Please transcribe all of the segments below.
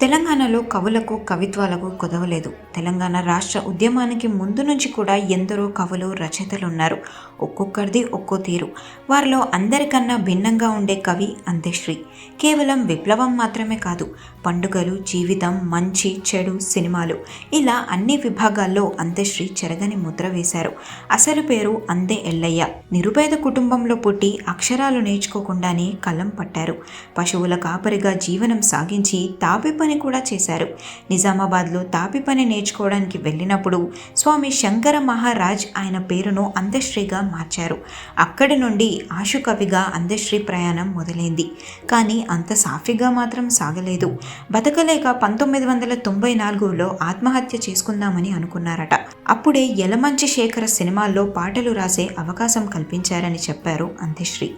తెలంగాణలో కవులకు కవిత్వాలకు కుదవలేదు. తెలంగాణ రాష్ట్ర ఉద్యమానికి ముందు నుంచి కూడా ఎందరో కవులు రచయితలు ఉన్నారు ఒక్కొక్కరిది ఒక్కో తీరు. వారిలో అందరికన్నా భిన్నంగా ఉండే కవి అంత్యశ్రీ. కేవలం విప్లవం మాత్రమే కాదు పండుగలు జీవితం మంచి చెడు సినిమాలు. ఇలా అన్ని విభాగాల్లో అంత్యశ్రీ చెరగని ముద్ర వేశారు. అసలు పేరు అందే ఎల్లయ్య. నిరుపేద కుటుంబంలో పుట్టి అక్షరాలు నేర్చుకోకుండానే కలం పట్టారు. పశువుల కాపరిగా జీవనం సాగించి తాపి పని కూడా చేశారు. నిజామాబాద్లో తాపి పని నేర్చుకోవడానికి వెళ్ళినప్పుడు స్వామి శంకర మహారాజ్ ఆయన పేరును అందశ్రీగా మార్చారు. అక్కడి నుండి ఆశుకవిగా అందశ్రీ ప్రయాణం మొదలైంది. కానీ అంత సాఫీగా మాత్రం సాగలేదు. బతకలేక పంతొమ్మిది వందల తొంభై నాలుగులో ఆత్మహత్య చేసుకుందామని అనుకున్నారట. అప్పుడే యలమంచి శేఖర సినిమాల్లో పాటలు రాసే అవకాశం కల్పించారని చెప్పారు అంత్యశ్రీ.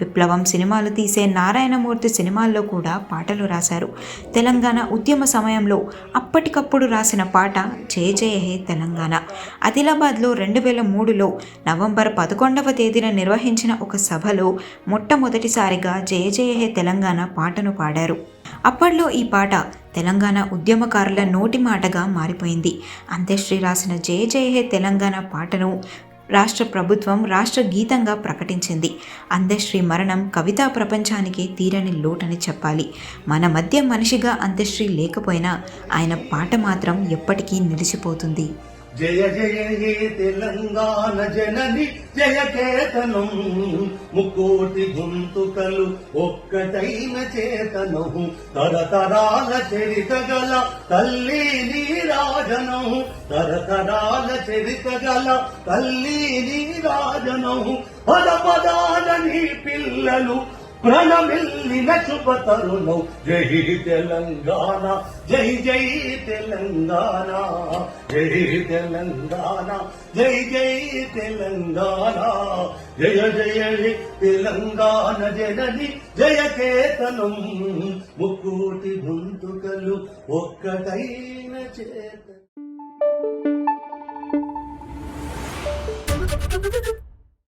విప్లవం సినిమాలు తీసే నారాయణమూర్తి సినిమాల్లో కూడా పాటలు రాశారు. తెలంగాణ ఉద్యమ సమయంలో అప్పటికప్పుడు రాసిన పాట జయ జయ హే తెలంగాణ. ఆదిలాబాద్లో రెండు వేల మూడులో నవంబర్ పదకొండవ తేదీన నిర్వహించిన ఒక సభలో మొట్టమొదటిసారిగా జయ జయ హే తెలంగాణ పాటను పాడారు. అప్పట్లో ఈ పాట తెలంగాణ ఉద్యమకారుల నోటి మాటగా మారిపోయింది. అంత్యశ్రీ రాసిన జయ జయ హే తెలంగాణ పాటను రాష్ట్ర ప్రభుత్వం రాష్ట్ర గీతంగా ప్రకటించింది. అంత్యశ్రీ మరణం కవితా ప్రపంచానికి తీరని లోటని చెప్పాలి. మన మధ్య మనిషిగా అంత్యశ్రీ లేకపోయినా ఆయన పాట మాత్రం ఎప్పటికీ నిలిచిపోతుంది. జయ జయ హే తెలంగాణ జనని జయ కేతనం. ముకోటి గొంతుకలు ఒక్కటైన చేతనం. తరతరాల చరిత గల తల్లి నీరాజనం. తరతరాల చరిత గల తల్లి నీరాజనం. పద పదాల నీ పిల్లలు ప్రణమిల్లిన శుభ తరుణం జై తెలంగాణ జై జై తెలంగాణ జై తెలంగాణ జై జై తెలంగాణ. జయ జయ తెలంగాణ జనని జయ కేతనం. ముక్కోటి గొంతుకలు ఒక్కటైన చేత.